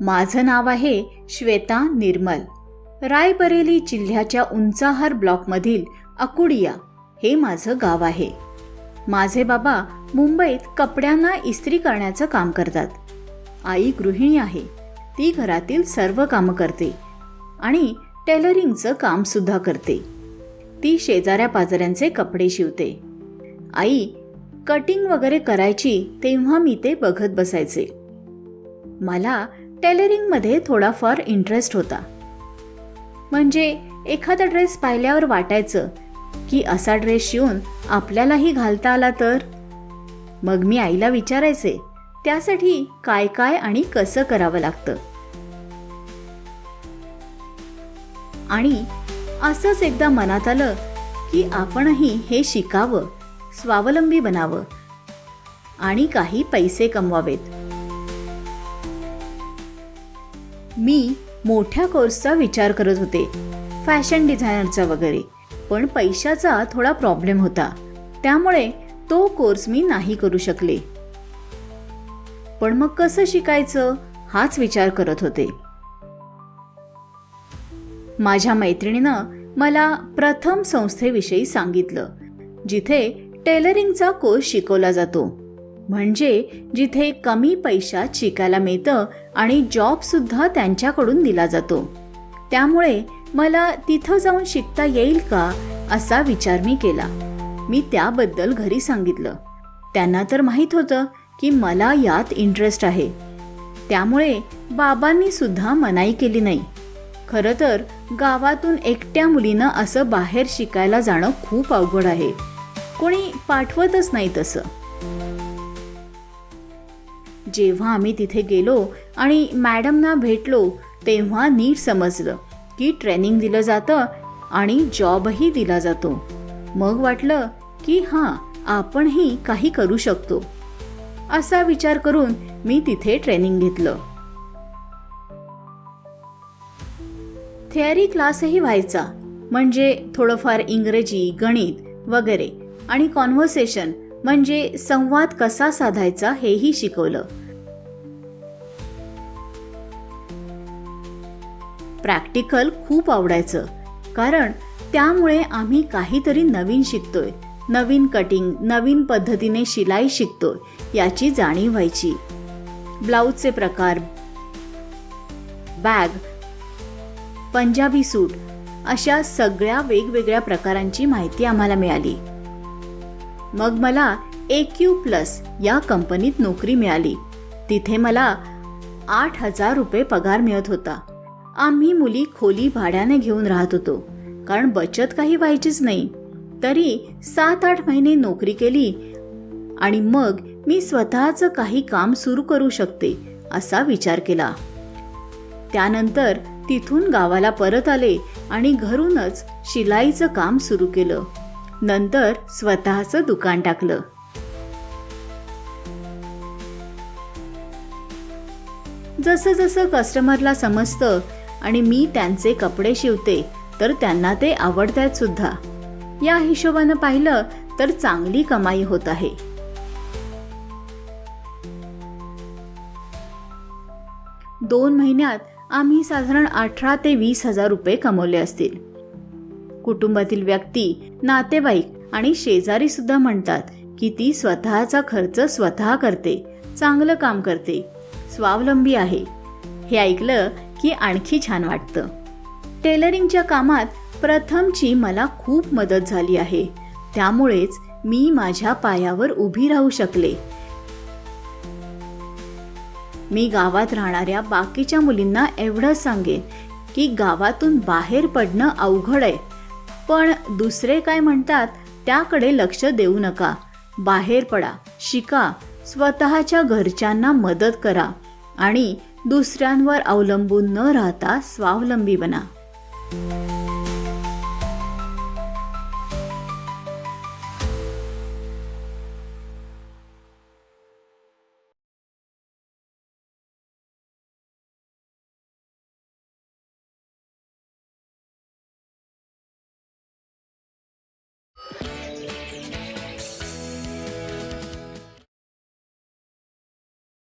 माझं नाव आहे श्वेता निर्मल. रायबरेली जिल्ह्याच्या उंचाहार ब्लॉकमधील अकुडिया हे माझं गाव आहे. माझे बाबा मुंबईत कपड्यांना इस्त्री करण्याचं काम करतात. आई गृहिणी आहे. ती घरातील सर्व कामं करते आणि टेलरिंगचं कामसुद्धा करते. ती शेजाऱ्या पाजाऱ्यांचे कपडे शिवते. आई कटिंग वगैरे करायची तेव्हा मी ते बघत बसायचे. मला टेलरिंगमध्ये थोडाफार इंटरेस्ट होता. म्हणजे एखादा ड्रेस पाहिल्यावर वाटायचं की असा ड्रेस शिवून आपल्यालाही घालता आला तर? मग मी आईला विचारायचे त्यासाठी काय काय आणि कसं करावं लागतं? आणि असंच एकदा मनात आलं की आपणही हे शिकावं स्वावलंबी बनावं आणि काही पैसे कमवावेत. मी मोठ्या कोर्सचा विचार करत होते फॅशन डिझायनरचा वगैरे पण पैशाचा थोडा प्रॉब्लेम होता. त्यामुळे तो कोर्स मी नाही करू शकले. पण मग कसं शिकायचं? हाच विचार करत होते. माझ्या मैत्रिणीनं मला प्रथम संस्थेविषयी सांगितलं जिथे टेलरिंगचा कोर्स शिकवला जातो. म्हणजे जिथे कमी पैशात शिकायला मिळतं आणि जॉबसुद्धा त्यांच्याकडून दिला जातो. त्यामुळे मला तिथं जाऊन शिकता येईल का असा विचार मी केला. मी त्याबद्दल घरी सांगितलं. त्यांना तर माहीत होतं की मला यात इंटरेस्ट आहे. त्यामुळे बाबांनी सुद्धा मनाई केली नाही. खरं तर गावातून एकट्या मुलीनं असं बाहेर शिकायला जाणं खूप अवघड आहे. कोणी पाठवतच नाही तसं. जेव्हा आम्ही तिथे गेलो आणि मॅडमना भेटलो तेव्हा नीट समजलं की ट्रेनिंग दिलं जातं आणि जॉबही दिला जातो. मग वाटलं की हां आपणही काही करू शकतो. असा विचार करून मी तिथे ट्रेनिंग घेतलं. थेअरी क्लासही व्हायचा म्हणजे थोडंफार इंग्रजी गणित वगैरे आणि कॉन्व्हर्सेशन म्हणजे संवाद कसा साधायचा हेही शिकवलं. प्रॅक्टिकल खूप आवडायचं कारण त्यामुळे आम्ही काहीतरी नवीन शिकतोय. नवीन कटिंग नवीन पद्धतीने शिलाई शिकतो याची जाणीव व्हायची. ब्लाऊजचे प्रकार. बॅग. पंजाबी सूट. अशा सगळ्या वेगवेगळ्या प्रकारांची माहिती आम्हाला मिळाली. मग मला ए क्यू प्लस या कंपनीत नोकरी मिळाली. तिथे मला आठ हजार रुपये पगार मिळत होता. आम्ही मुली खोली भाड्याने घेऊन राहत होतो कारण बचत काही व्हायचीच नाही. तरी सात आठ महिने नोकरी केली आणि मग मी स्वतःचं काही काम सुरू करू शकते असा विचार केला. त्यानंतर तिथून गावाला परत आले आणि घरूनच शिलाईचं काम सुरू केलं. नंतर स्वतःचं दुकान टाकलं. जसं जसं कस्टमरला समजतं आणि मी त्यांचे कपडे शिवते तर त्यांना ते आवडतात सुद्धा. या हिशोबानं पाहिलं तर चांगली कमाई होत आहे. दोन महिन्यात आम्ही साधारण अठरा ते वीस हजार रुपये कमवले असतील. कुटुंबातील व्यक्ती नातेवाईक आणि शेजारी सुद्धा म्हणतात की ती स्वतःचा खर्च स्वतः करते चांगलं काम करते स्वावलंबी आहे. हे ऐकलं की आणखी छान वाटतं. टेलरिंगच्या कामात प्रथमची मला खूप मदत झाली आहे. त्यामुळेच मी माझ्या पायावर उभी राहू शकले. मी गावात राहणाऱ्या बाकीच्या मुलींना एवढं सांगेन की गावातून बाहेर पडणं अवघड आहे. पण दुसरे काय म्हणतात त्याकडे लक्ष देऊ नका. बाहेर पडा शिका स्वतःच्या घरच्यांना मदत करा आणि दुसऱ्यांवर अवलंबून न राहता स्वावलंबी बना.